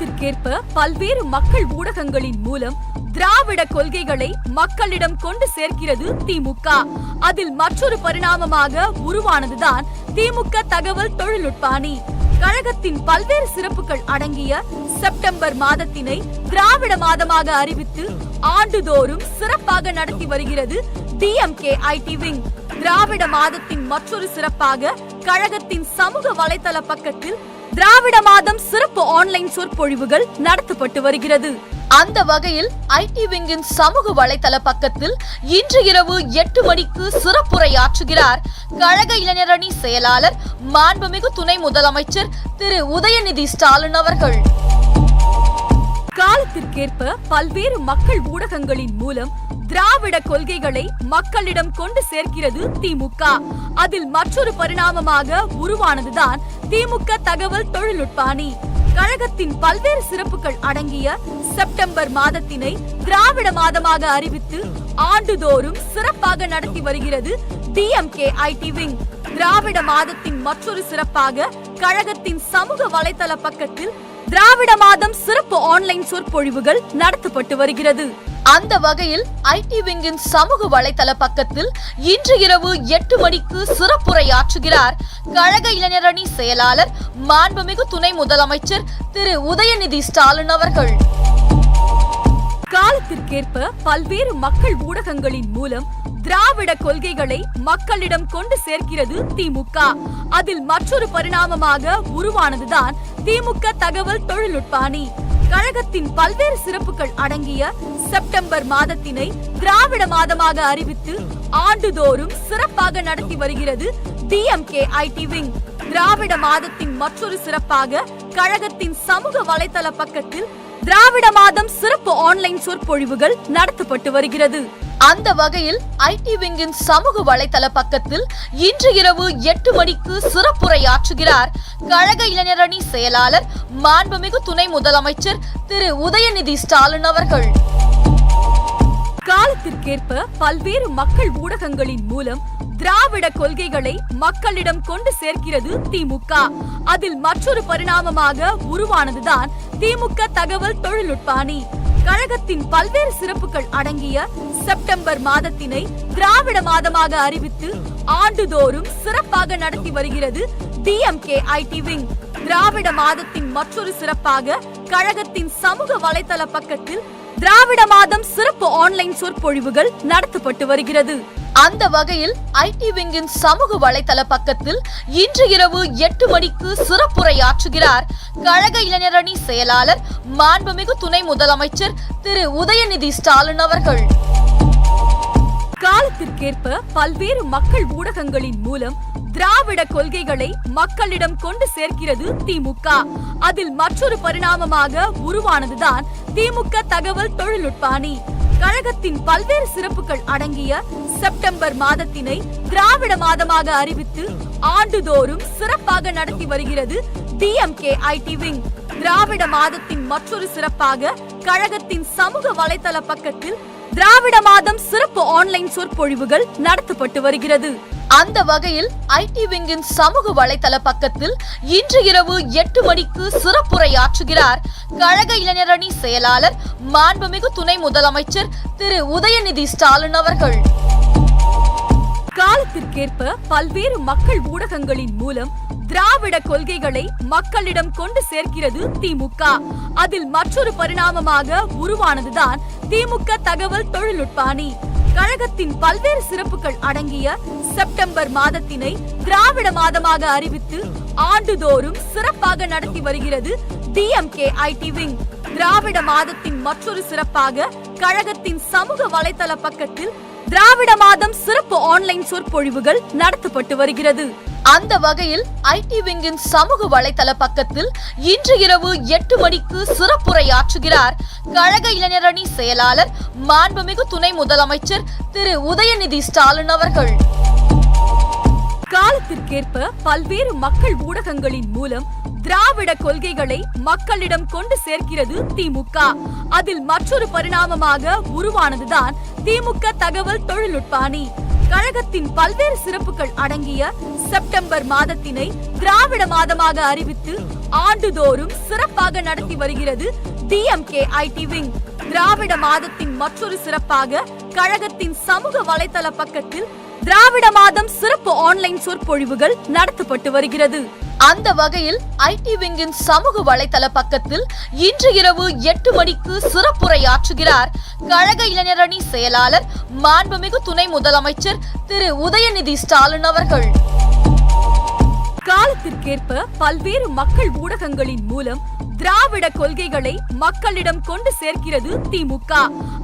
காலத்திற்கேற்ப பல்வேறு மக்கள் ஊடகங்களின் மூலம் திராவிட கொள்கைகளை மக்களிடம் கொண்டு சேர்க்கிறது திமுக. அதில் மற்றொரு பரிணாமமாக உருவானதுதான் திமுக தகவல் தொழில்நுட்ப அணி கழகத்தின் பல்வேறு சிறப்புகள் அடங்கிய செப்டம்பர் மாதத்தினை திராவிட மாதமாக அறிவித்து ஆண்டுதோறும் சிறப்பாக நடத்தி வருகிறது டிஎம்கே ஐடி விங். திராவிட மாதத்தின் மற்றொரு சிறப்பாக கழகத்தின் சமூக வலைதள பக்கத்தில் திராவிட மாதம் சிறப்பு ஆன்லைன் சொற்பொழிவுகள் நடத்தப்பட்டு வருகிறது. அந்த வகையில் ஐடி விங்கின் சமூக வலைதள பக்கத்தில் இன்று இரவு எட்டு மணிக்கு சிறப்புரையாற்றுகிறார் கழக இளைஞரணி செயலாளர் மாண்புமிகு துணை முதலமைச்சர் திரு. உதயநிதி ஸ்டாலின் அவர்கள். காலத்திற்கேற்ப பல்வேறு மக்கள் ஊடகங்களின் மூலம் திராவிட கொள்கைகளை மக்களிடம் கொண்டு சேர்க்கிறது திமுக. அதில் மற்றொரு பரிணாமமாக உருவானதுதான் திமுக தகவல் தொழில்நுட்ப அணி கழகத்தின் பல்வேறு சிறப்புகள் அடங்கிய செப்டம்பர் மாதத்தினை திராவிட மாதமாக அறிவித்து ஆண்டுதோறும் சிறப்பாக நடத்தி வருகிறது டிஎம்கே ஐடி விங். திராவிட மாதத்தின் மற்றொரு சிறப்பாக கழகத்தின் சமூக வலைதள பக்கத்தில் திராவிட மாதம் சிறப்பு ஆன்லைன் சொற்பொழிவுகள் நடத்தப்பட்டு வருகிறது. அந்த வகையில் ஐடி விங்கின் சமூக வலைதள பக்கத்தில் இன்று இரவு எட்டு மணிக்கு சிறப்புரையாற்றுகிறார் கழக இளைஞரணி செயலாளர் மாண்புமிகு துணை முதலமைச்சர் திரு. உதயநிதி ஸ்டாலின் அவர்கள். காலத்திற்கேற்ப பல்வேறு மக்கள் ஊடகங்களின் மூலம் திராவிட கொள்கைகளை மக்களிடம் கொண்டு சேர்க்கிறது திமுக. அதில் மற்றொரு பரிணாமமாக உருவானதுதான் திமுக தகவல் தொழில்நுட்ப அணி கழகத்தின் பல்வேறு சிறப்புகள் அடங்கிய செப்டம்பர் மாதத்தினை திராவிட மாதமாக அறிவித்து ஆண்டுதோறும் சிறப்பாக நடத்தி வருகிறது டிஎம்கே ஐடி விங். திராவிட மாதத்தின் மற்றொரு சிறப்பாக கழகத்தின் சமூக வலைதள பக்கத்தில் திராவிட மாதம் சிறப்பு ஆன்லைன் சொற்பொழிவுகள் நடத்தப்பட்டு வருகிறது. அந்த வகையில் ஐடி விங்கின் சமூக வலைதள பக்கத்தில் இன்று இரவு எட்டு மணிக்கு சிறப்புரையாற்றுகிறார் கழக இளைஞரணி செயலாளர் மாண்புமிகு துணை முதலமைச்சர் திரு. உதயநிதி ஸ்டாலின் அவர்கள். காலத்திற்கேற்ப பல்வேறு மக்கள் ஊடகங்களின் மூலம் திராவிட கொள்கைகளை மக்களிடம் கொண்டு சேர்க்கிறது திமுக. அதில் மற்றொரு பரிணாமமாக உருவானதுதான் திமுக தகவல் தொழில்நுட்ப அணி கழகத்தின் பல்வேறு சிறப்புகள் அடங்கிய செப்டம்பர் மாதத்தினை திராவிட மாதமாக அறிவித்து ஆண்டுதோறும் சிறப்பாக நடத்தி வருகிறது டிஎம்கே ஐடி விங். திராவிட மாதத்தின் மற்றொரு சிறப்பாக கழகத்தின் சமூக வலைதள பக்கத்தில் திராவிட மாதம் சிறப்பு ஆன்லைன் சொற்பொழிவுகள் நடத்தப்பட்டு வருகிறது. அந்த வகையில் ஐடி விங்கின் சமூக வலைதள பக்கத்தில் இன்று இரவு எட்டு மணிக்கு சிறப்புரையாற்றுகிறார் கழக இளைஞரணி செயலாளர் மாண்புமிகு துணை முதலமைச்சர் திரு. உதயநிதி ஸ்டாலின் அவர்கள். காலத்திற்கேற்ப பல்வேறு மக்கள் ஊடகங்களின் மூலம் திராவிட கொள்கைகளை மக்களிடம் கொண்டு சேர்க்கிறது திமுக. அதில் மற்றொரு பரிணாமமாக உருவானதுதான் திமுக தகவல் தொழில்நுட்ப அணி கழகத்தின் பல்வேறு சிறப்புகள் அடங்கிய செப்டம்பர் மாதத்தினை திராவிட மாதமாக அறிவித்து ஆண்டுதோறும் சிறப்பாக நடத்தி வருகிறது டிஎம்கே ஐடி விங். திராவிட மாதத்தின் மற்றொரு சிறப்பாக கழகத்தின் சமூக வலைதள பக்கத்தில் திராவிட மாதம் சிறப்பு ஆன்லைன் சொற்பொழிவுகள் நடத்தப்பட்டு வருகிறது. அந்த வகையில் ஐடி விங்கின் சமூக வலைதள பக்கத்தில் இன்று இரவு எட்டு மணிக்கு சிறப்புரையாற்றுகிறார் கழக இளைஞரணி செயலாளர் மாண்புமிகு துணை முதலமைச்சர் திரு உதயநிதி ஸ்டாலின் அவர்கள். காலத்திற்கேற்ப பல்வேறு மக்கள் ஊடகங்களின் மூலம் திராவிட கொள்கைகளை மக்களிடம் கொண்டு சேர்க்கிறது திமுக. அதில் மற்றொரு பரிணாமமாக உருவானதுதான் திமுக தகவல் தொழில்நுட்ப அணி கழகத்தின் பல்வேறு சிறப்புகள் அடங்கிய செப்டம்பர் மாதத்தினை திராவிட மாதமாக அறிவித்து ஆண்டுதோறும் சிறப்பாக நடத்தி வருகிறது டிஎம்கே ஐடி விங். திராவிட மாதத்தின் மற்றொரு சிறப்பாக கழகத்தின் சமூக வலைதள பக்கத்தில் திராவிட மாதம் சிறப்பு ஆன்லைன் சொற்பொழிவுகள் நடத்தப்பட்டு வருகிறது. அந்த வகையில் ஐடி விங்கின் சமூக வலைதள பக்கத்தில் இன்று இரவு எட்டு மணிக்கு சிறப்புரையாற்றுகிறார் கழக இளைஞரணி செயலாளர் மாண்புமிகு துணை முதலமைச்சர் திரு. உதயநிதி ஸ்டாலின் அவர்கள். காலத்திற்கேற்ப பல்வேறு மக்கள் ஊடகங்களின் மூலம் திராவிட கொள்கைகளை மக்களிடம் கொண்டு சேர்க்கிறது திமுக. அதில் மற்றொரு பரிணாமமாக உருவானதுதான் திமுக தகவல் தொழில்நுட்ப அணி கழகத்தின் பல்வேறு சிறப்புகள் அடங்கிய செப்டம்பர் மாதத்தினை திராவிட மாதமாக அறிவித்து ஆண்டுதோறும் சிறப்பாக நடத்தி வருகிறது டிஎம்கே ஐடி விங். திராவிட மாதத்தின் மற்றொரு சிறப்பாக கழகத்தின் சமூக வலைதள பக்கத்தில் திராவிட மாதம் சிறப்பு ஆன்லைன் சொற்பொழிவுகள் நடத்தப்பட்டு வருகிறது. அந்த வகையில் ஐடி விங்கின் சமூக வலைதள பக்கத்தில் இன்று இரவு எட்டு மணிக்கு சிறப்புரையாற்றுகிறார் கழக இளைஞரணி செயலாளர் மாண்புமிகு துணை முதலமைச்சர் திரு. உதயநிதி ஸ்டாலின் அவர்கள். காலத்திற்கேற்ப பல்வேறு மக்கள் ஊடகங்களின் மூலம் திராவிட கொள்கைகளை மக்களிடம் கொண்டு சேர்க்கிறது திமுக.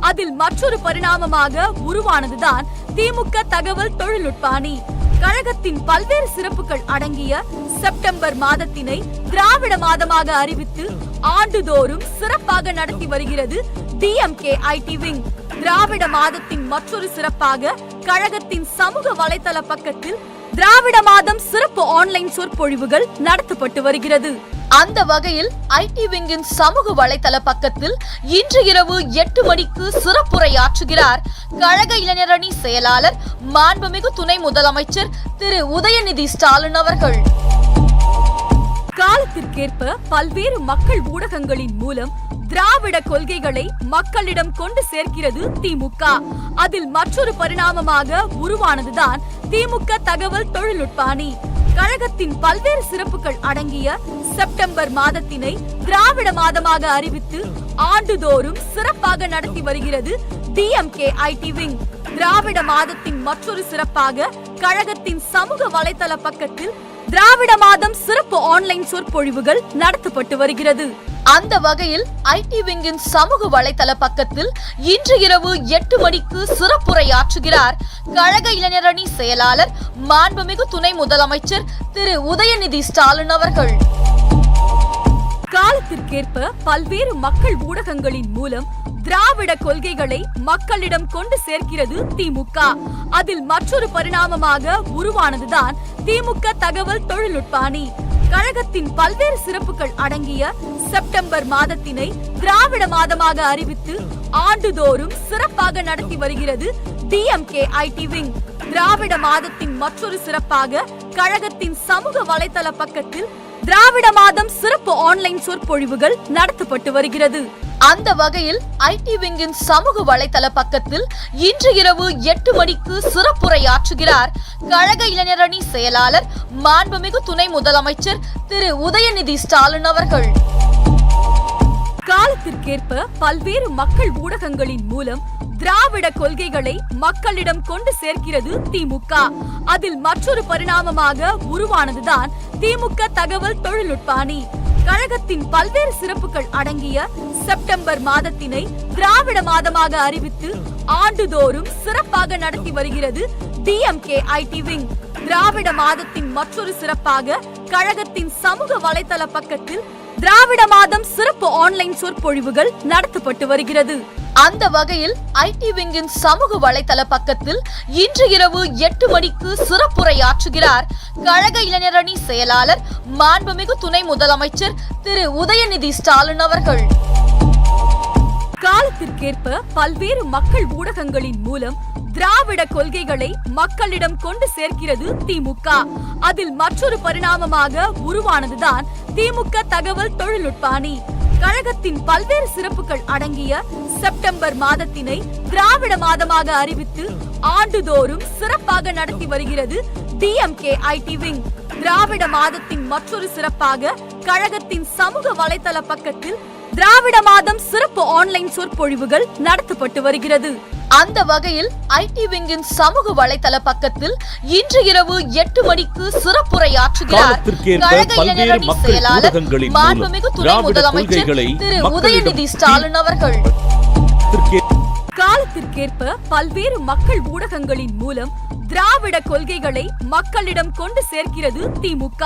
அதில் மற்றொரு பரிணாமமாக உருவானதுதான் திமுக தகவல் தொழில்நுட்ப அணி கழகத்தின் பல்வேறு சிறப்புகள் அடங்கிய செப்டம்பர் மாதத்தினை திராவிட மாதமாக அறிவித்து ஆண்டுதோறும் சிறப்பாக நடத்தி வருகிறது டிஎம்கே ஐடி விங். திராவிட மாதத்தின் மற்றொரு சிறப்பாக கழகத்தின் சமூக வலைதள பக்கத்தில் திராவிட மாதம் சிறப்பு ஆன்லைன் சொற்பொழிவுகள் நடத்தப்பட்டு வருகிறது. அந்த வகையில் ஐடி விங்கின் சமூக வலைதள பக்கத்தில் இன்று இரவு எட்டு மணிக்கு சிறப்புரையாற்றுகிறார் கழக இளைஞரணி செயலாளர் மாண்புமிகு துணை முதலமைச்சர் திரு உதயநிதி ஸ்டாலின் அவர்கள். காலத்திற்கேற்ப பல்வேறு மக்கள் ஊடகங்களின் மூலம் திராவிட கொள்கைகளை மக்களிடம் கொண்டு சேர்க்கிறது திமுக. அதில் மற்றொரு பரிணாமமாக உருவானதுதான் திமுக தகவல் தொழில்நுட்ப அணி கழகத்தின் பல்வேறு சிறப்புகள் அடங்கிய செப்டம்பர் மாதத்தினை திராவிட மாதமாக அறிவித்து ஆண்டுதோறும் சிறப்பாக நடத்தி வருகிறது டிஎம்கே ஐடி விங். திராவிட மாதத்தின் மற்றொரு சிறப்பாக கழகத்தின் சமூக வலைதள பக்கத்தில் திராவிட மாதம் சிறப்பு ஆன்லைன் சொற்பொழிவுகள் நடத்தப்பட்டு வருகிறது. அந்த வகையில் ஐடி விங்கின் சமூக வலைதள பக்கத்தில் இன்று இரவு எட்டு மணிக்கு சிறப்புரையாற்றுகிறார் கழக இளைஞரணி செயலாளர் மாண்புமிகு துணை முதலமைச்சர் திரு. உதயநிதி ஸ்டாலின் அவர்கள். காலத்திற்கேற்ப பல்வேறு மக்கள் ஊடகங்களின் மூலம் திராவிட கொள்கைகளை மக்களிடம் கொண்டு சேர்க்கிறது திமுக. அதில் மற்றொரு பரிணாமமாக உருவானதுதான் திமுக தகவல் தொழில்நுட்ப அணி கழகத்தின் பல்வேறு சிறப்புகள் அடங்கிய செப்டம்பர் மாதத்தினை திராவிட மாதமாக அறிவித்து ஆண்டுதோறும் சிறப்பாக நடத்தி வருகிறது டிஎம்கே ஐடி விங். திராவிட மாதத்தின் மற்றொரு சிறப்பாக கழகத்தின் சமூக வலைதள பக்கத்தில் திராவிட மாதம் சிறப்பு ஆன்லைன் சொற்பொழிவுகள் நடத்தப்பட்டு வருகிறது. அந்த வகையில் ஐடி விங்கின் சமூக வலைதள பக்கத்தில் இன்று இரவு எட்டு மணிக்கு சிறப்புரையாற்றுகிறார் கழக இளைஞரணி செயலாளர் மாண்புமிகு துணை முதலமைச்சர் திரு. உதயநிதி ஸ்டாலின் அவர்கள். காலத்திற்கேற்ப பல்வேறு மக்கள் ஊடகங்களின் மூலம் திராவிட கொள்கைகளை மக்களிடம் கொண்டு சேர்க்கிறது திமுக. அதில் மற்றொரு பரிணாமமாக உருவானதுதான் திமுக தகவல் தொழில்நுட்ப அணி. கழகத்தின் பல்வேறு சிறப்புகள் அடங்கிய செப்டம்பர் மாதத்தினை திராவிட மாதமாக அறிவித்து ஆண்டுதோறும் சிறப்பாக நடத்தி வருகிறது டிஎம்கே ஐடி விங். திராவிட மாதத்தின் மற்றொரு சிறப்பாக கழகத்தின் சமூக வலைதள பக்கத்தில் திராவிட மாதம் சிறப்பு ஆன்லைன் சொற்பொழிவுகள் நடத்தப்பட்டு வருகிறது. அந்த வகையில் ஐடி விங்கின் சமூக வலைதள பக்கத்தில் இன்று இரவு எட்டு மணிக்கு சிறப்புரையாற்றுகிறார் கழக இளைஞரணி செயலாளர் மாண்புமிகு துணை முதலமைச்சர் திரு. உதயநிதி ஸ்டாலின் அவர்கள். காலத்திற்கேற்ப பல்வேறு மக்கள் ஊடகங்களின் மூலம் திராவிட கொள்கைகளை மக்களிடம் கொண்டு சேர்க்கிறது திமுக. அதில் மற்றொரு பரிணாமமாக உருவானதுதான் திமுக தகவல் தொழில்நுட்ப அணி. கழகத்தின் பல்வேறு சிறப்புகள் அடங்கிய செப்டம்பர் மாதத்தினை திராவிட மாதமாக அறிவித்து ஆண்டுதோறும் சிறப்பாக நடத்தி வருகிறது டிஎம்கே ஐடி விங். திராவிட மாதத்தின் மற்றொரு சிறப்பாக கழகத்தின் சமூக வலைதள பக்கத்தில் திராவிட மாதம் சிறப்பு ஆன்லைன் சொற்பொழிவுகள் நடத்தப்பட்டு வருகிறது. அந்த வகையில் ஐடி விங்கின் சமூக வலைதள பக்கத்தில் இன்று இரவு எட்டு மணிக்கு சிறப்புரையாற்றுகிறார் கழக இளைஞரணி செயலாளர் மாண்புமிகு துணை முதலமைச்சர் திரு உதயநிதி ஸ்டாலின் அவர்கள். காலத்திற்கேற்ப பல்வேறு மக்கள் ஊடகங்களின் மூலம் திராவிட கொள்கைகளை மக்களிடம் கொண்டு சேர்க்கிறது திமுக.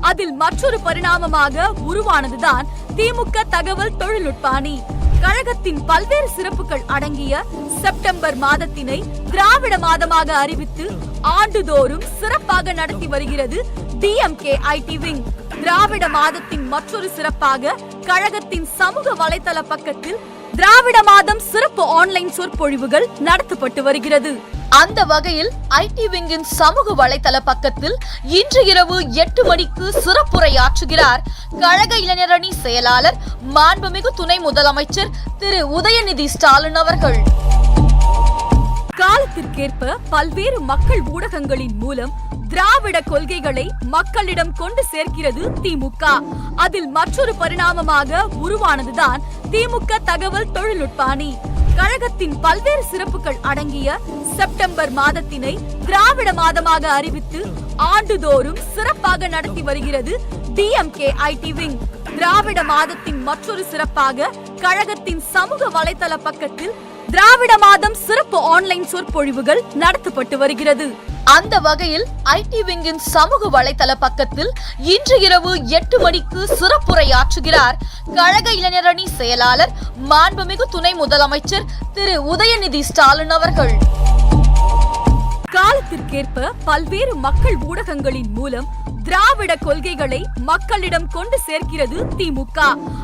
அதில் மற்றொரு பரிணாமமாக உருவானதுதான் திமுக தகவல் தொழில்நுட்ப அணி கழகத்தின் பல்வேறு சிறப்புகள் அடங்கிய செப்டம்பர் மாதத்தினை திராவிட மாதமாக அறிவித்து ஆண்டுதோறும் சிறப்பாக நடத்தி வருகிறது டிஎம்கே ஐடி விங். திராவிட மாதத்தின் மற்றொரு சிறப்பாக கழகத்தின் சமூக வலைதள பக்கத்தில் திராவிட மாதம் சிறப்பு ஆன்லைன் சொற்பொழிவுகள் நடத்தப்பட்டு வருகிறது. அந்த வகையில் ஐடி விங்கின் சமூக வலைதள பக்கத்தில் இன்று இரவு எட்டு மணிக்கு சிறப்புரையாற்றுகிறார் கழக இளைஞரணி செயலாளர் மாண்புமிகு துணை முதலமைச்சர் திரு. உதயநிதி ஸ்டாலின் அவர்கள். காலத்திற்கேற்ப பல்வேறு மக்கள் ஊடகங்களின் மூலம் திராவிட கொள்கைகளை மக்களிடம் கொண்டு சேர்க்கிறது திமுக. அதில் மற்றொரு பரிணாமமாக உருவானதுதான் திமுக தகவல் தொழில்நுட்ப அணி. கழகத்தின் பல்வேறு சிறப்புகள் அடங்கிய செப்டம்பர் மாதத்தினை திராவிட மாதமாக அறிவித்து ஆண்டுதோறும் சிறப்பாக நடத்தி வருகிறது டிஎம்கே ஐடி விங். திராவிட மாதத்தின் மற்றொரு சிறப்பாக கழகத்தின் சமூக வலைதள பக்கத்தில் திராவிட மாதம் சிறப்பு ஆன்லைன் சொற்பொழிவுகள் நடத்தப்பட்டு வருகிறது. அந்த வகையில் ஐடி விங்கின் சமூக வலைதள பக்கத்தில் இன்று இரவு எட்டு மணிக்கு சிறப்புரையாற்றுகிறார் கழக இளைஞரணி செயலாளர் மாண்புமிகு துணை முதலமைச்சர் திரு. உதயநிதி ஸ்டாலின் அவர்கள். காலத்திற்கேற்ப பல்வேறு மக்கள் ஊடகங்களின் மூலம் திராவிட கொள்கைகளை மக்களிடம் கொண்டு சேர்க்கிறது திமுக.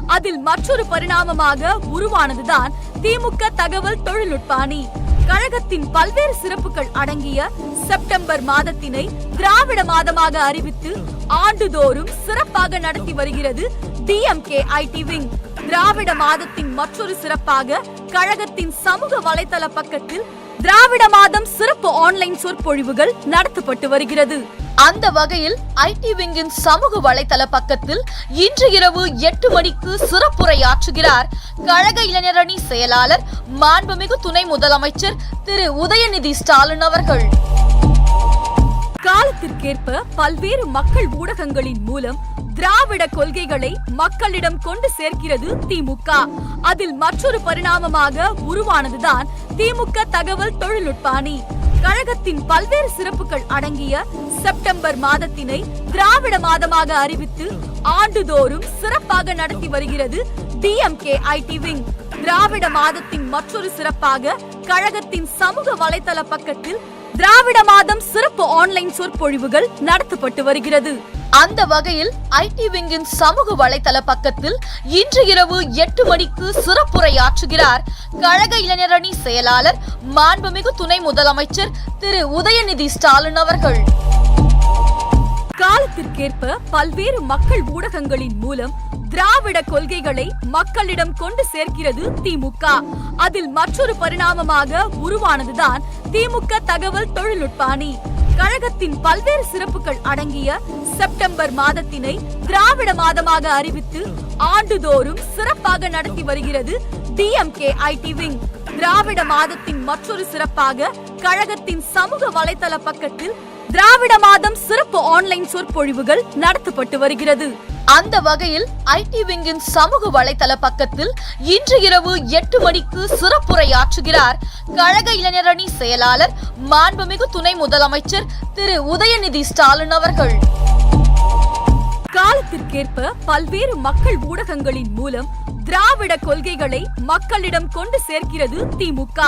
அதில் மற்றொரு பரிணாமமாக உருவானதுதான் திமுக தகவல் தொழில்நுட்ப அணி கழகத்தின் பல்வேறு சிறப்புகள் அடங்கிய செப்டம்பர் மாதத்தினை திராவிட மாதமாக அறிவித்து ஆண்டுதோறும் சிறப்பாக நடத்தி வருகிறது டிஎம்கே ஐடி விங். திராவிட மாதத்தின் மற்றொரு சிறப்பாக கழகத்தின் சமூக வலைதள பக்கத்தில் திராவிட மாதம் சிறப்பு ஆன்லைன் சொற்பொழிவுகள் நடத்தப்பட்டு வருகிறது. அந்த வகையில் ஐடி விங்கின் சமூக வலைதள பக்கத்தில் இன்று இரவு எட்டு மணிக்கு சிறப்புரையாற்றுகிறார் கழக இளைஞரணி செயலாளர் மாண்புமிகு துணை முதலமைச்சர் திரு. உதயநிதி ஸ்டாலின் அவர்கள். காலத்திற்கேற்ப பல்வேறு மக்கள் ஊடகங்களின் மூலம் திராவிட கொள்கைகளை மக்களிடம் கொண்டு சேர்க்கிறது திமுக. அதில் மற்றொரு பரிணாமமாக உருவானதுதான் திமுக தகவல் தொழில்நுட்ப அணி. கழகத்தின் பல்வேறு சிறப்புகள் அடங்கிய செப்டம்பர் மாதத்தினை திராவிட மாதமாக அறிவித்து ஆண்டுதோறும் சிறப்பாக நடத்தி வருகிறது டிஎம்கே ஐடி விங். திராவிட மாதத்தின் மற்றொரு சிறப்பாக கழகத்தின் சமூக வலைதள பக்கத்தில் திராவிட மாதம் சிறப்பு ஆன்லைன் சொற்பொழிவுகள் நடத்தப்பட்டு வருகிறது. அந்த வகையில் ஐடி விங்கின் சமூக வலைதள பக்கத்தில் இன்று இரவு எட்டு மணிக்கு சிறப்புரையாற்றுகிறார் கழக இளைஞரணி செயலாளர் மாண்புமிகு துணை முதலமைச்சர் திரு. உதயநிதி ஸ்டாலின் அவர்கள். காலத்திற்கேற்ப பல்வேறு மக்கள் ஊடகங்களின் மூலம் திராவிட கொள்கைகளை மக்களிடம் கொண்டு சேர்க்கிறது திமுக அதில் மற்றொரு பரிணாமமாக உருவானதுதான் திமுக தகவல் தொழில்நுட்ப அணி கழகத்தின் பல்வேறு சிறப்புகள் அடங்கிய செப்டம்பர் மாதத்தினை திராவிட மாதமாக அறிவித்து ஆண்டுதோறும் சிறப்பாக நடத்தி வருகிறது டிஎம்கே ஐடி விங். திராவிட மாதத்தின் மற்றொரு சிறப்பாக கழகத்தின் சமூக வலைதள பக்கத்தில் திராவிட மாதம் சிறப்பு ஆன்லைன் சொற்பொழிவுகள் நடத்தப்பட்டு வருகிறது. அந்த வகையில் ஐடி விங்கின் சமூக வலைதள பக்கத்தில் இன்று இரவு எட்டு மணிக்கு சிறப்புரையாற்றுகிறார் கழக இளைஞரணி செயலாளர் மாண்புமிகு துணை முதலமைச்சர் திரு. உதயநிதி ஸ்டாலின் அவர்கள். காலத்திற்கேற்ப பல்வேறு மக்கள் ஊடகங்களின் மூலம் திராவிட கொள்கைகளை மக்களிடம் கொண்டு சேர்க்கிறது திமுக.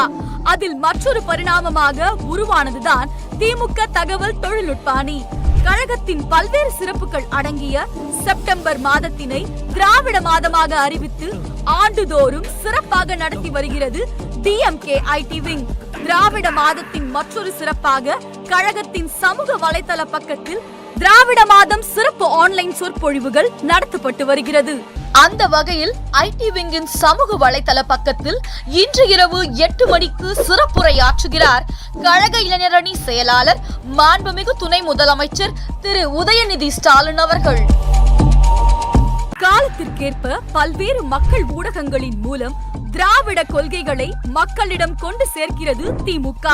அதில் மற்றொரு பரிணாமமாக உருவானதுதான் திமுக தகவல் தொழில்நுட்ப அணி கழகத்தின் பல்வேறு சிறப்புகள் அடங்கிய செப்டம்பர் மாதத்தினை திராவிட மாதமாக அறிவித்து ஆண்டுதோறும் சிறப்பாக நடத்தி வருகிறது டிஎம்கே ஐடி விங். திராவிட மாதத்தின் மற்றொரு சிறப்பாக கழகத்தின் சமூக வலைதள பக்கத்தில் திராவிட மாதம் சிறப்பு ஆன்லைன் சொற்பொழிவுகள் நடத்தப்பட்டு வருகிறது. அந்த வகையில் ஐடி விங்கின் சமூக வலைதள பக்கத்தில் இன்று இரவு எட்டு மணிக்கு சிறப்புரையாற்றுகிறார் கழக இளைஞரணி செயலாளர் மாண்புமிகு துணை முதலமைச்சர் திரு. உதயநிதி ஸ்டாலின் அவர்கள். காலத்திற்கேற்ப பல்வேறு மக்கள் ஊடகங்களின் மூலம் திராவிட கொள்கைகளை மக்களிடம் கொண்டு சேர்க்கிறது திமுக.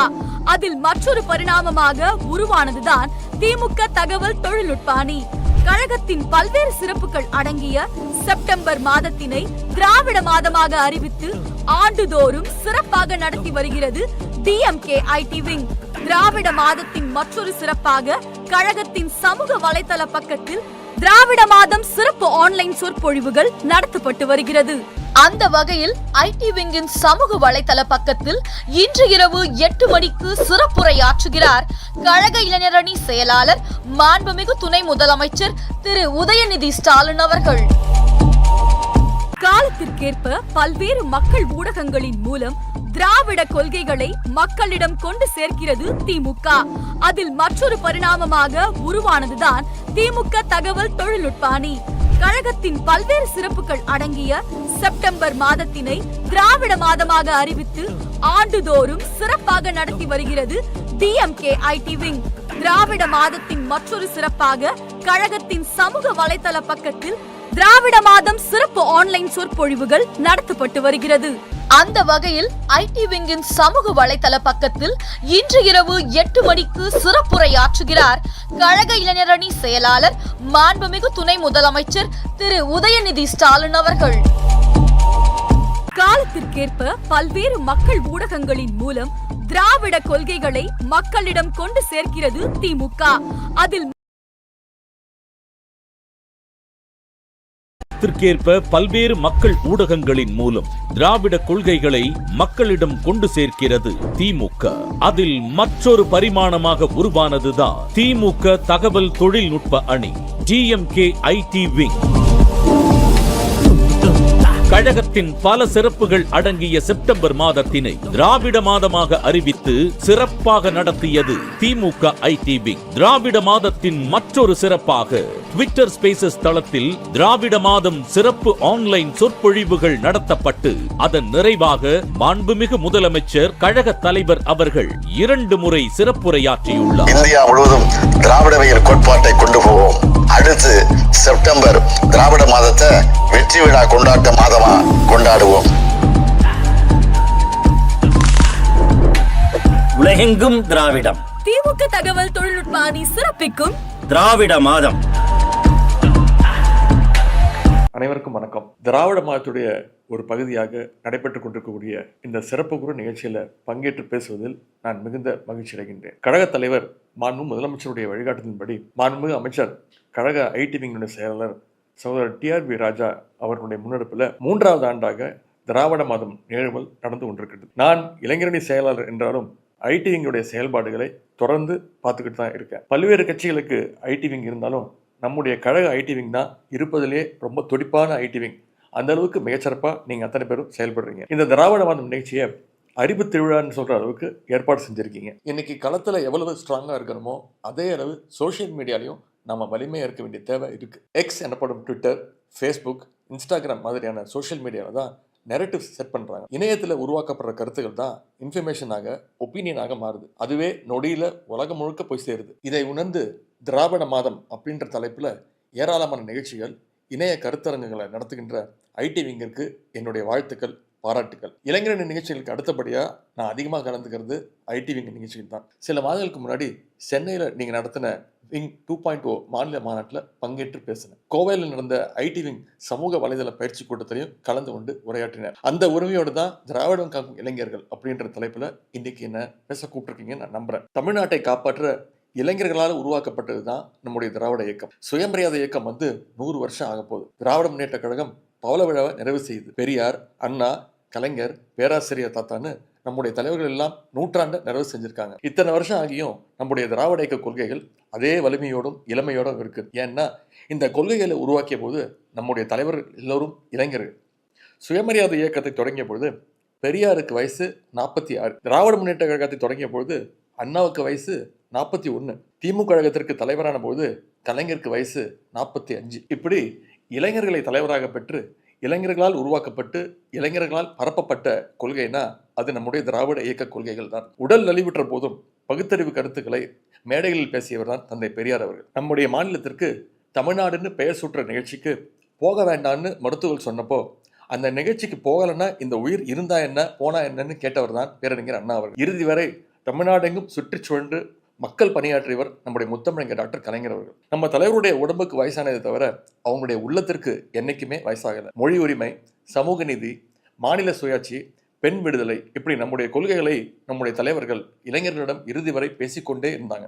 அதில் மற்றொரு பரிணாமமாக உருவானதுதான் திமுக தகவல் தொழில்நுட்ப அணி கழகத்தின் பல்வேறு சிறப்புகள் அடங்கிய செப்டம்பர் மாதத்தினை திராவிட மாதமாக அறிவித்து ஆண்டுதோறும் சிறப்பாக நடத்தி வருகிறது டிஎம்கே ஐடி விங். திராவிட மாதத்தின் மற்றொரு சிறப்பாக கழகத்தின் சமூக வலைதள பக்கத்தில் திராவிட மாதம் சிறப்பு ஆன்லைன் சொற்பொழிவுகள் நடத்தப்பட்டு வருகிறது. அந்த வகையில் ஐடி விங்கின் சமூக வலைதள பக்கத்தில் இன்று இரவு எட்டு மணிக்கு சிறப்புரையாற்றுகிறார் கழக இளைஞரணி செயலாளர் மாண்புமிகு துணை முதலமைச்சர் திரு. உதயநிதி ஸ்டாலின் அவர்கள். காலத்திற்கேற்ப பல்வேறு மக்கள் ஊடகங்களின் மூலம் திராவிட கொள்கைகளை மக்களிடம் கொண்டு சேர்க்கிறது திமுக. அதில் மற்றொரு பரிணாமமாக உருவானதுதான் திமுக தகவல் தொழில்நுட்ப அணி கழகத்தின் பல்வேறு சிறப்புகள் அடங்கிய செப்டம்பர் மாதத்தினை திராவிட மாதமாக அறிவித்து ஆண்டுதோறும் சிறப்பாக நடத்தி வருகிறது டிஎம்கே ஐடி விங். திராவிட மாதத்தின் மற்றொரு சிறப்பாக கழகத்தின் சமூக வலைதள பக்கத்தில் திராவிட மாதம் சிறப்பு ஆன்லைன் சொற்பொழிவுகள் நடத்தப்பட்டு வருகிறது. அந்த வகையில் ஐடி விங்கின் சமூக வலைதள பக்கத்தில் இன்று இரவு எட்டு மணிக்கு சிறப்புரையாற்றுகிறார் கழக இளைஞரணி செயலாளர் மாண்புமிகு துணை முதலமைச்சர் திரு. உதயநிதி ஸ்டாலின் அவர்கள். காலத்திற்கேற்ப பல்வேறு மக்கள் ஊடகங்களின் மூலம் திராவிட கொள்கைகளை மக்களிடம் கொண்டு சேர்க்கிறது திமுக அதில் காலத்திற்கேற்ப பல்வேறு மக்கள் ஊடகங்களின் மூலம் திராவிட கொள்கைகளை மக்களிடம் கொண்டு சேர்க்கிறது திமுக. அதில் மற்றொரு பரிமாணமாக உருவானதுதான் திமுக தகவல் தொழில்நுட்ப அணி டிஎம்கே ஐடி விங். கழகத்தின் பல சிறப்புகள் அடங்கிய செப்டம்பர் மாதத்தினை திராவிட மாதமாக அறிவித்து சிறப்பாக நடத்தியது திமுக ஐடி திராவிட மாதத்தின் மற்றொரு சிறப்பாக ட்விட்டர் ஸ்பேசஸ் தளத்தில் திராவிட மாதம் சிறப்பு ஆன்லைன் சொற்பொழிவுகள் நடத்தப்பட்டு அதன் நிறைவாக மாண்புமிகு முதலமைச்சர் கழக தலைவர் அவர்கள் இரண்டு முறை சிறப்புரையாற்றியுள்ளார். இந்தியா முழுவதும் திராவிடவியல் கோட்பாட்டை கொண்டு போவோம். அடுத்து செப்டம்பர் திராவிட மாதத்தை வெற்றி விழா கொண்டாட்ட மாதமா கொண்டாடுவோம். உலகெங்கும் திராவிடம். திமுக தகவல் தொழில்நுட்ப அணி சிறப்பிக்கும். திராவிட மாதம். அனைவருக்கும் வணக்கம். திராவிட மாதத்துடைய ஒரு பகுதியாக நடைபெற்றுக் கொண்டிருக்கக்கூடிய இந்த சிறப்பு நிகழ்ச்சியில் பங்கேற்று பேசுவதில் நான் மிகுந்த மகிழ்ச்சி அடைகின்றேன். கழகத் தலைவர் மாண்பு முதலமைச்சருடைய வழிகாட்டுதலின்படி மாண்புமிகு அமைச்சர் கழக ஐடி விங்கினுடைய செயலாளர் சகோதரர் டிஆர்பி ராஜா அவர்களுடைய முன்னெடுப்பில் மூன்றாவது ஆண்டாக திராவிட மாதம் நிகழ்வுகள் நடந்து கொண்டிருக்கிறது. நான் இளைஞரணி செயலாளர் என்றாலும் ஐடி விங்குடைய செயல்பாடுகளை தொடர்ந்து பார்த்துக்கிட்டு தான் இருக்கேன். பல்வேறு கட்சிகளுக்கு ஐடி விங் இருந்தாலும் நம்முடைய கழக ஐடி விங் தான் இருப்பதிலே ரொம்ப துடிப்பான ஐடி விங். அந்த அளவுக்கு மிகச்சிறப்பாக நீங்கள் அத்தனை பேரும் செயல்படுறீங்க. இந்த திராவிடவாதம் நிகழ்ச்சியை அறிவு திருவிழான்னு சொல்கிற அளவுக்கு ஏற்பாடு செஞ்சுருக்கீங்க. இன்றைக்கி களத்தில் எவ்வளவு ஸ்ட்ராங்காக இருக்கிறோமோ அதே அளவு சோஷியல் மீடியாலையும் நம்ம வலிமையாக இருக்க வேண்டிய தேவை இருக்குது எக்ஸ் எனப்படும் ட்விட்டர் ஃபேஸ்புக் இன்ஸ்டாகிராம் மாதிரியான சோஷியல் மீடியாவில் தான் நெரட்டிவ் செட் பண்ணுறாங்க இணையத்தில் உருவாக்கப்படுற கருத்துக்கள் தான் இன்ஃபர்மேஷனாக ஒப்பீனியனாக மாறுது. அதுவே நொடியில் உலகம் முழுக்க போய் சேருது. இதை உணர்ந்து திராவிட மாதம் அப்படின்ற தலைப்பில் ஏராளமான நிகழ்ச்சிகள் இணைய கருத்தரங்குகளை நடத்துகின்ற ஐடி விங்கிற்கு என்னுடைய வாழ்த்துக்கள் பாராட்டுக்கள். இளைஞரணி நிகழ்ச்சிகளுக்கு அடுத்தபடியாக நான் அதிகமாக கலந்துக்கிறது ஐடி விங் நிகழ்ச்சிகள் தான். சில மாதங்களுக்கு முன்னாடி சென்னையில் நீங்கள் நடத்தின விங் டூ பாயிண்ட் ஓ மாநில மாநாட்டில் பங்கேற்று பேசினேன். கோவையில் நடந்த ஐடி விங் சமூக வலைதள பயிற்சி கூட்டத்திலையும் கலந்து கொண்டு உரையாற்றினார் அந்த உரிமையோடு தான் திராவிடம் காக்கும் இளைஞர்கள் அப்படின்ற தலைப்பில் இன்னைக்கு என்ன பேச கூப்பிட்டுருக்கீங்கன்னு நான் நம்புறேன். தமிழ்நாட்டை காப்பாற்ற இளைஞர்களால் உருவாக்கப்பட்டது தான் நம்முடைய திராவிட இயக்கம். சுயமரியாதை இயக்கம் வந்து நூறு வருஷம் ஆக போகுது. திராவிட முன்னேற்ற கழகம் பவள விழாவை நிறைவு செய்யுது பெரியார் அண்ணா கலைஞர் பேராசிரியர் தாத்தான்னு நம்முடைய தலைவர்கள் எல்லாம் நூற்றாண்டை நிறைவு செஞ்சிருக்காங்க. இத்தனை வருஷம் ஆகியும் நம்முடைய திராவிட இயக்க கொள்கைகள் அதே வலிமையோடும் இளமையோடும் இருக்குது ஏன்னா இந்த கொள்கைகளை உருவாக்கிய போது நம்முடைய தலைவர்கள் எல்லோரும் இளைஞர்கள். சுயமரியாதை இயக்கத்தை தொடங்கிய பொழுது பெரியாருக்கு வயசு நாற்பத்தி ஆறு. திராவிட முன்னேற்ற கழகத்தை தொடங்கிய பொழுது அண்ணாவுக்கு வயசு நாற்பத்தி ஒன்று திமுக கழகத்திற்கு தலைவரான போது கலைஞருக்கு வயசு நாற்பத்தி அஞ்சு. இப்படி இளைஞர்களை தலைவராக பெற்று இளைஞர்களால் உருவாக்கப்பட்டு இளைஞர்களால் பரப்பப்பட்ட கொள்கைனா அது நம்முடைய திராவிட இயக்க கொள்கைகள் தான். உடல் நலிவுற்ற போதும் பகுத்தறிவு கருத்துக்களை மேடைகளில் பேசியவர் தான் தந்தை பெரியார் அவர்கள். நம்முடைய மாநிலத்திற்கு தமிழ்நாடுன்னு பெயர் சூட்டுற நிகழ்ச்சிக்கு போக வேண்டாம்னு மருத்துவர்கள் சொன்னப்போ அந்த நிகழ்ச்சிக்கு போகலைன்னா இந்த உயிர் இருந்தா என்ன போனா என்னன்னு கேட்டவர் தான் பேரறிஞர் அண்ணா அவர்கள். இறுதி வரை தமிழ்நாடெங்கும் சுற்றி சுழன்று மக்கள் பணியாற்றியவர் நம்முடைய முத்தமிழங்க டாக்டர் கலைஞர் அவர்கள். நம்ம தலைவருடைய உடம்புக்கு வயசானதை தவிர அவங்களுடைய உள்ளத்திற்கு என்றைக்குமே வயசாகலை. மொழி உரிமை சமூக நீதி மாநில சுயாட்சி பெண் விடுதலை இப்படி நம்முடைய கொள்கைகளை நம்முடைய தலைவர்கள் இளைஞர்களிடம் இறுதி வரை பேசிக்கொண்டே இருந்தாங்க.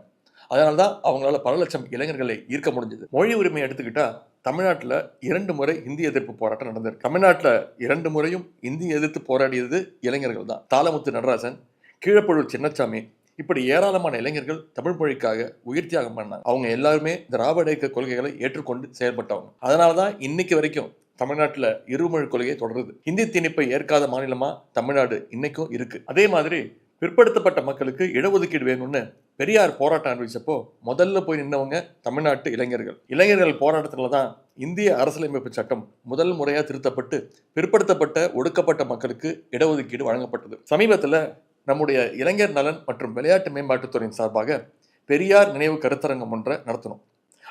அதனால தான் அவங்களால பல லட்சம் இளைஞர்களை ஈர்க்க முடிஞ்சது. மொழி உரிமை எடுத்துக்கிட்டா தமிழ்நாட்டில் இரண்டு முறை இந்தி எதிர்ப்பு போராட்டம் நடந்திருக்கு தமிழ்நாட்டில் இரண்டு முறையும் இந்தி எதிர்த்து போராடியது இளைஞர்கள் தான் தாளமுத்து நடராஜன் கீழப்பழூர் சின்னச்சாமி இப்படி ஏராளமான இளைஞர்கள் தமிழ் மொழிக்காக உயிர் தியாகம் பண்ணாங்க. அவங்க எல்லாருமே திராவிட இயக்க கொள்கைகளை ஏற்றுக்கொண்டு செயல்பட்டவங்க. அதனால தான் இன்னைக்கு வரைக்கும் தமிழ்நாட்டில் இருமொழி கொள்கையை தொடருது. ஹிந்தி திணிப்பை ஏற்காத மாநிலமாக தமிழ்நாடு இன்னைக்கும் இருக்கு. அதே மாதிரி பிற்படுத்தப்பட்ட மக்களுக்கு இடஒதுக்கீடு வேணும்னு பெரியார் போராட்டம் அறிவிச்சப்போ முதல்ல போய் நின்றவங்க தமிழ்நாட்டு இளைஞர்கள். இளைஞர்கள் போராட்டத்தில் தான் இந்திய அரசியலமைப்பு சட்டம் முதல் முறையாக திருத்தப்பட்டு பிற்படுத்தப்பட்ட ஒடுக்கப்பட்ட மக்களுக்கு இடஒதுக்கீடு வழங்கப்பட்டது. சமீபத்தில் நம்முடைய இளைஞர் நலன் மற்றும் விளையாட்டு மேம்பாட்டுத்துறையின் சார்பாக பெரியார் நினைவு கருத்தரங்கம் ஒன்றை நடத்தணும்.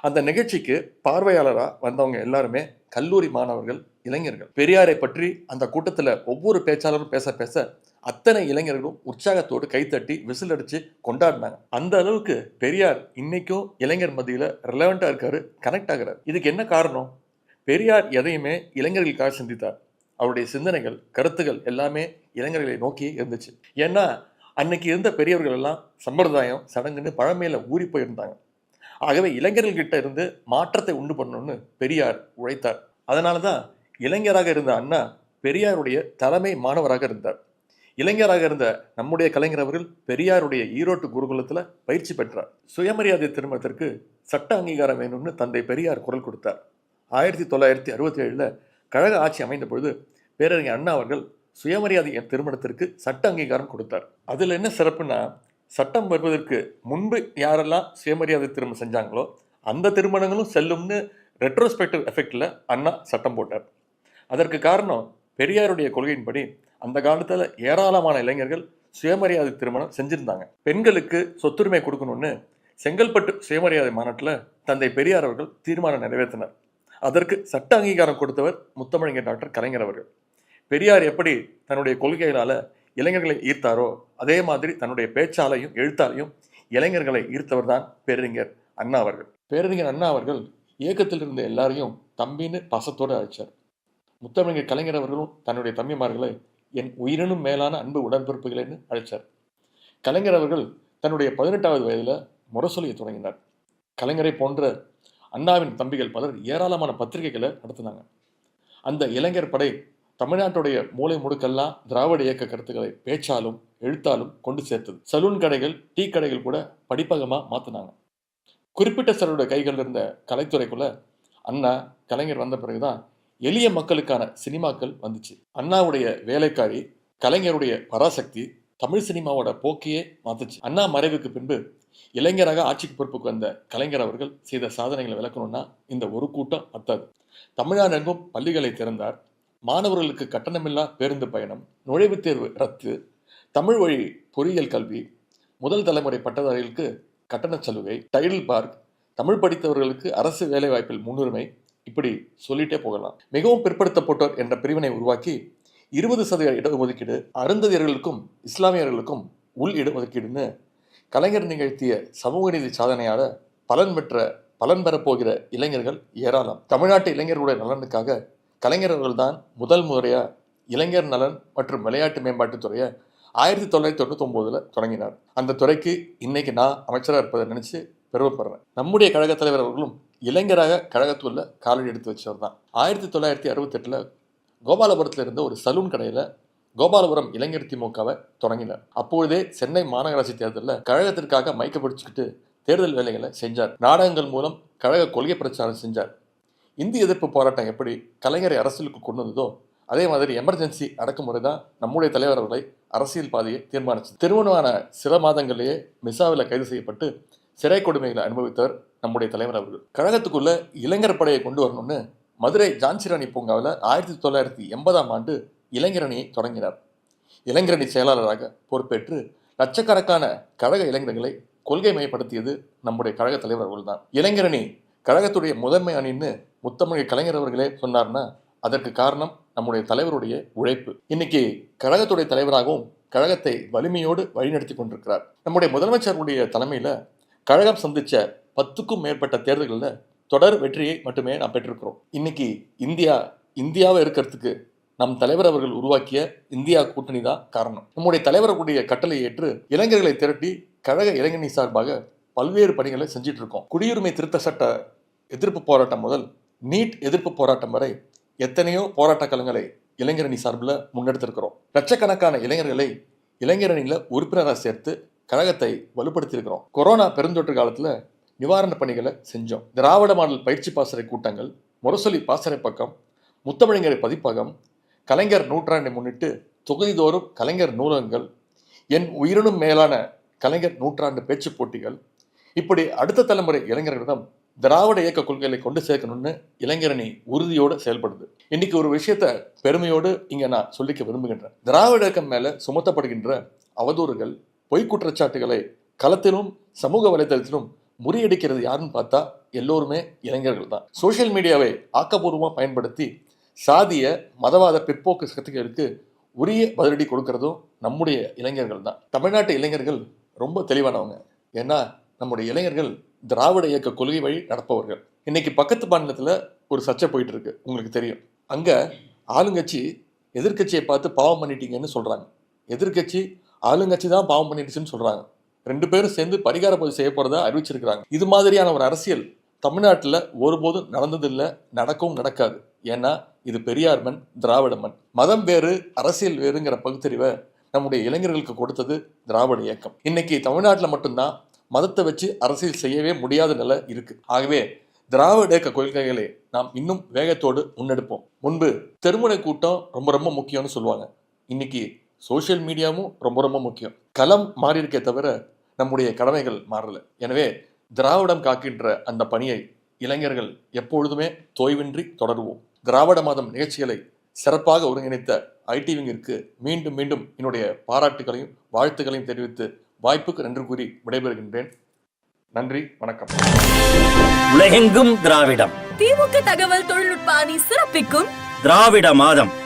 அந்த நிகழ்ச்சிக்கு பார்வையாளராக வந்தவங்க எல்லாருமே கல்லூரி மாணவர்கள் இளைஞர்கள். பெரியாரை பற்றி அந்த கூட்டத்தில் ஒவ்வொரு பேச்சாளரும் பேச பேச அத்தனை இளைஞர்களும் உற்சாகத்தோடு கைத்தட்டி விசில் அடித்து கொண்டாடினாங்க. அந்த அளவுக்கு பெரியார் இன்னைக்கும் இளைஞர் மத்தியில் ரிலவெண்ட்டாக இருக்காரு கனெக்ட் ஆகிறார். இதுக்கு என்ன காரணம்? பெரியார் எதையுமே இளைஞர்களுக்காக சிந்தித்தார். அவருடைய சிந்தனைகள் கருத்துகள் எல்லாமே இளைஞர்களை நோக்கி இருந்துச்சு. ஏன்னா அன்னைக்கு இருந்த பெரியவர்கள் எல்லாம் சம்பிரதாயம் சடங்குன்னு பழமையில் ஊறி போயிருந்தாங்க. ஆகவே இளைஞர்கள்கிட்ட இருந்து மாற்றத்தை உண்டு பண்ணணும்னு பெரியார் உழைத்தார். அதனால தான் இளைஞராக இருந்த அண்ணா பெரியாருடைய தலைமை மாணவராக இருந்தார். இளைஞராக இருந்த நம்முடைய கலைஞர் அவர்கள் பெரியாருடைய ஈரோட்டு குருகுலத்தில் பயிற்சி பெற்றார். சுயமரியாதை திருமணத்திற்கு சட்ட அங்கீகாரம் வேணும்னு தந்தை பெரியார் குரல் கொடுத்தார். ஆயிரத்தி தொள்ளாயிரத்தி அறுபத்தி ஏழில் கழக ஆட்சி அமைந்த பொழுது பேரறிஞர் அண்ணா அவர்கள் சுயமரியாதை திருமணத்திற்கு சட்ட அங்கீகாரம் கொடுத்தார். அதில் என்ன சிறப்புனா சட்டம் வருவதற்கு முன்பு யாரெல்லாம் சுயமரியாதை திருமணம் செஞ்சாங்களோ அந்த திருமணங்களும் செல்லும்னு ரெட்ரோஸ்பெக்டிவ் எஃபெக்டில் அண்ணா சட்டம் போட்டார். அதற்கு காரணம் பெரியாருடைய கொள்கையின்படி அந்த காலத்தில் ஏராளமான இளைஞர்கள் சுயமரியாதை திருமணம் செஞ்சுருந்தாங்க. பெண்களுக்கு சொத்துரிமை கொடுக்கணும்னு செங்கல்பட்டு சுயமரியாதை மாநாட்டில் தந்தை பெரியார் அவர்கள் தீர்மானம் நிறைவேற்றினார். அதற்கு சட்ட அங்கீகாரம் கொடுத்தவர் முத்தமிழங்கர் டாக்டர் கலைஞர் அவர்கள். பெரியார் எப்படி தன்னுடைய கொள்கைகளால் இளைஞர்களை ஈர்த்தாரோ அதே மாதிரி தன்னுடைய பேச்சாலையும் எழுத்தாலையும் இளைஞர்களை ஈர்த்தவர் தான் பேரறிஞர் அண்ணா அவர்கள். பேரறிஞர் அண்ணா அவர்கள் இயக்கத்தில் இருந்த எல்லாரையும் தம்பின்னு பாசத்தோடு அழைச்சார். முத்தமிழர் கலைஞர் அவர்களும் தன்னுடைய தம்பிமார்களை என் உயிரினும் மேலான அன்பு உடன்பிறப்புகளேன்னு அழைச்சார். கலைஞர் அவர்கள் தன்னுடைய பதினெட்டாவது வயதில் முரசொலியை தொடங்கினார். கலைஞரை போன்ற அண்ணாவின் தம்பிகள் பலர் ஏராளமான பத்திரிகைகளை நடத்தினாங்க. அந்த இளைஞர் படை தமிழ்நாட்டுடைய மூளை முடுக்கெல்லாம் திராவிட இயக்க கருத்துக்களை பேச்சாலும் எழுத்தாலும் கொண்டு சேர்த்தது. சலூன் கடைகள் டீ கடைகள் கூட படிப்பகமாக மாற்றினாங்க குறிப்பிட்ட சிலருடைய கைகளில் இருந்த கலைத்துறைக்குள்ள அண்ணா கலைஞர் வந்த பிறகுதான் எளிய மக்களுக்கான சினிமாக்கள் வந்துச்சு. அண்ணாவுடைய வேலைக்காரி கலைஞருடைய பராசக்தி தமிழ் சினிமாவோட போக்கையே மாத்துச்சு. அண்ணா மறைவுக்கு பின்பு இளைஞராக ஆட்சிக்கு பொறுப்புக்கு வந்த கலைஞர் அவர்கள் செய்த சாதனைகளை விளக்கணும்னா இந்த ஒரு கூட்டம் பத்தாது. தமிழ்நாடு எங்கும் பள்ளிகளை திறந்தார் மாணவர்களுக்கு கட்டணமில்லா பேருந்து பயணம் நுழைவுத் தேர்வு ரத்து தமிழ் வழி பொறியியல் கல்வி முதல் தலைமுறை பட்டதாரிகளுக்கு கட்டணச் சலுகை டைடில் பார்க் தமிழ் படித்தவர்களுக்கு அரசு வேலைவாய்ப்பில் முன்னுரிமை இப்படி சொல்லிட்டே போகலாம். மிகவும் பிற்படுத்தப்பட்டோர் என்ற பிரிவினை உருவாக்கி இருபது சதவீத இடஒதுக்கீடு அருந்ததியர்களுக்கும் இஸ்லாமியர்களுக்கும் உள் இடஒதுக்கீடுன்னு கலைஞர் நிகழ்த்திய சமூக நீதி சாதனையால் பலன் பெற்ற பலன் பெறப்போகிற இளைஞர்கள் ஏராளம். தமிழ்நாட்டு இளைஞர்களுடைய நலனுக்காக கலைஞர் அவர்கள் தான் முதல் முறையாக இளைஞர் நலன் மற்றும் விளையாட்டு மேம்பாட்டுத் துறையை ஆயிரத்தி தொள்ளாயிரத்தி தொண்ணூத்தி ஒன்பதுல தொடங்கினார். அந்த துறைக்கு இன்னைக்கு நான் அமைச்சராக இருப்பதை நினைச்சு பெருமைப்படுறேன். நம்முடைய கழக தலைவர் அவர்களும் இளைஞராக கழகத்துள்ள காலடி எடுத்து வச்சவர் தான். ஆயிரத்தி தொள்ளாயிரத்தி அறுபத்தெட்டில் கோபாலபுரத்தில் இருந்த ஒரு சலூன் கடையில் கோபாலபுரம் இளைஞர் திமுகவை தொடங்கினார். அப்பொழுதே சென்னை மாநகராட்சி தேர்தலில் கழகத்திற்காக மைக்க பிடிச்சிக்கிட்டு தேர்தல் வேலைகளை செஞ்சார். நாடகங்கள் மூலம் கழக கொள்கை பிரச்சாரம் செஞ்சார். இந்தி எதிர்ப்பு போராட்டம் எப்படி கலைஞரை அரசியலுக்கு கொண்டு வந்ததோ அதே மாதிரி எமர்ஜென்சி அடக்குமுறை தான் நம்முடைய தலைவர் அவர்களை அரசியல் பாதையை தீர்மானிச்சு திருமணமான சில மாதங்களிலேயே மிசாவில் கைது செய்யப்பட்டு சிறை கொடுமைகளை அனுபவித்தவர் நம்முடைய தலைவர் அவர்கள். கழகத்துக்குள்ள இளைஞர் படையை கொண்டு வரணும்னு மதுரை ஜான்சிராணி பூங்காவில் ஆயிரத்தி தொள்ளாயிரத்தி எண்பதாம் ஆண்டு இளைஞரணியை தொடங்கினார். இளைஞரணி செயலாளராக பொறுப்பேற்று லட்சக்கணக்கான கழக இளைஞர்களை கொள்கை மையப்படுத்தியது நம்முடைய கழக தலைவர் அவர்கள் தான். இளைஞரணி கழகத்துடைய முதன்மை அணின்னு முத்தமிழ் கலைஞர் அவர்களே சொன்னார்னா அதற்கு காரணம் நம்முடைய தலைவருடைய உழைப்பு. இன்னைக்கு கழகத்துடைய தலைவராகவும் கழகத்தை வலிமையோடு வழிநடத்தி கொண்டிருக்கிறார். நம்முடைய முதலமைச்சருடைய தலைமையில் கழகம் சந்தித்த பத்துக்கும் மேற்பட்ட தேர்தல்களில் தொடர் வெற்றியை மட்டுமே நாம் பெற்றிருக்கிறோம். இன்னைக்கு இந்தியா இந்தியாவை இருக்கிறதுக்கு நம் தலைவர் அவர்கள் உருவாக்கிய இந்தியா கூட்டணி தான் காரணம். நம்முடைய தலைவர்களுடைய கட்டளை ஏற்று இளைஞர்களை திரட்டி கழக இளைஞரணி சார்பாக பல்வேறு பணிகளை செஞ்சிட்டு இருக்கோம். குடியுரிமை திருத்த சட்ட எதிர்ப்பு போராட்டம் முதல் நீட் எதிர்ப்பு போராட்டம் வரை எத்தனையோ போராட்ட களங்களை இளைஞரணி சார்பில் முன்னெடுத்திருக்கிறோம். லட்சக்கணக்கான இளைஞர்களை இளைஞரணியில் உறுப்பினராக சேர்த்து கழகத்தை வலுப்படுத்தியிருக்கிறோம். கொரோனா பெருந்தொற்று காலத்தில் நிவாரண பணிகளை செஞ்சோம். திராவிட மாடல் பயிற்சி பாசறை கூட்டங்கள் முரசொலி பாசறை பக்கம் முத்தமிழங்கரை பதிப்பகம் கலைஞர் நூற்றாண்டை முன்னிட்டு தொகுதிதோறும் கலைஞர் நூலகங்கள் என் உயிரினும் மேலான கலைஞர் நூற்றாண்டு பேச்சுப் போட்டிகள் இப்படி அடுத்த தலைமுறை இளைஞர்களிடம் திராவிட இயக்க கொள்கைகளை கொண்டு சேர்க்கணும்னு இளைஞரணி உறுதியோடு செயல்படுது. இன்னைக்கு ஒரு விஷயத்த பெருமையோடு இங்கே நான் சொல்லிக்க விரும்புகின்றேன். திராவிட இயக்கம் மேலே சுமத்தப்படுகின்ற அவதூறுகள் பொய் குற்றச்சாட்டுகளை களத்திலும் சமூக வலைதளத்திலும் முறியடிக்கிறது யாருன்னு பார்த்தா எல்லோருமே இளைஞர்கள் தான். சோஷியல் மீடியாவை ஆக்கப்பூர்வமாக பயன்படுத்தி சாதிய மதவாத பிற்போக்கு சக்திகளுக்கு உரிய பதிலடி கொடுக்கறதும் நம்முடைய இளைஞர்கள் தான். தமிழ்நாட்டு இளைஞர்கள் ரொம்ப தெளிவானவங்க. ஏன்னா நம்முடைய இளைஞர்கள் திராவிட இயக்க கொள்கை வழி நடப்பவர்கள். இன்னைக்கு பக்கத்து மாநிலத்தில் ஒரு சர்ச்சை போயிட்டு இருக்கு உங்களுக்கு தெரியும். அங்கே ஆளுங்கட்சி எதிர்க்கட்சியை பார்த்து பாவம் பண்ணிட்டீங்கன்னு சொல்றாங்க. எதிர்க்கட்சி ஆளுங்கட்சி தான் பாவம் பண்ணிடுச்சுன்னு சொல்றாங்க. ரெண்டு பேரும் சேர்ந்து பரிகார பூஜை செய்ய போறதா அறிவிச்சிருக்கிறாங்க. இது மாதிரியான ஒரு அரசியல் தமிழ்நாட்டில் ஒருபோதும் நடந்ததில்லை நடக்கவும் நடக்காது. ஏன்னா இது பெரியார் மண் திராவிட மண். மதம் வேறு அரசியல் வேறுங்கிற பகுத்தறிவை நம்முடைய இளைஞர்களுக்கு கொடுத்தது திராவிட இயக்கம். இன்னைக்கு தமிழ்நாட்டில் மட்டும்தான் மதத்தை வச்சு அரசியல் செய்யவே முடியாத நிலை இருக்குது ஆகவே திராவிட இயக்க கொள்கைகளை நாம் இன்னும் வேகத்தோடு முன்னெடுப்போம். முன்பு தெருமுனை கூட்டம் ரொம்ப ரொம்ப முக்கியம்னு சொல்லுவாங்க. இன்னைக்கு சோஷியல் மீடியாவும் ரொம்ப ரொம்ப முக்கியம். களம் மாறி இருக்கே தவிர நம்முடைய கடமைகள் மாறல. எனவே திராவிடம் காக்கின்ற அந்த பணியை இளைஞர்கள் எப்பொழுதுமே தோய்வின்றி தொடருவோம். திராவிட மாதம் நிகழ்ச்சிகளை சிறப்பாக ஒருங்கிணைத்த ஐடிவிங்கிற்கு மீண்டும் மீண்டும் என்னுடைய பாராட்டுகளையும் வாழ்த்துக்களையும் தெரிவித்து வாய்ப்புக்கு நன்றி கூறி விடைபெறுகின்றேன். நன்றி வணக்கம். உலகெங்கும் திராவிடம். திமுக தகவல் தொழில்நுட்ப அணி சிறப்பிக்கும். திராவிட மாதம்.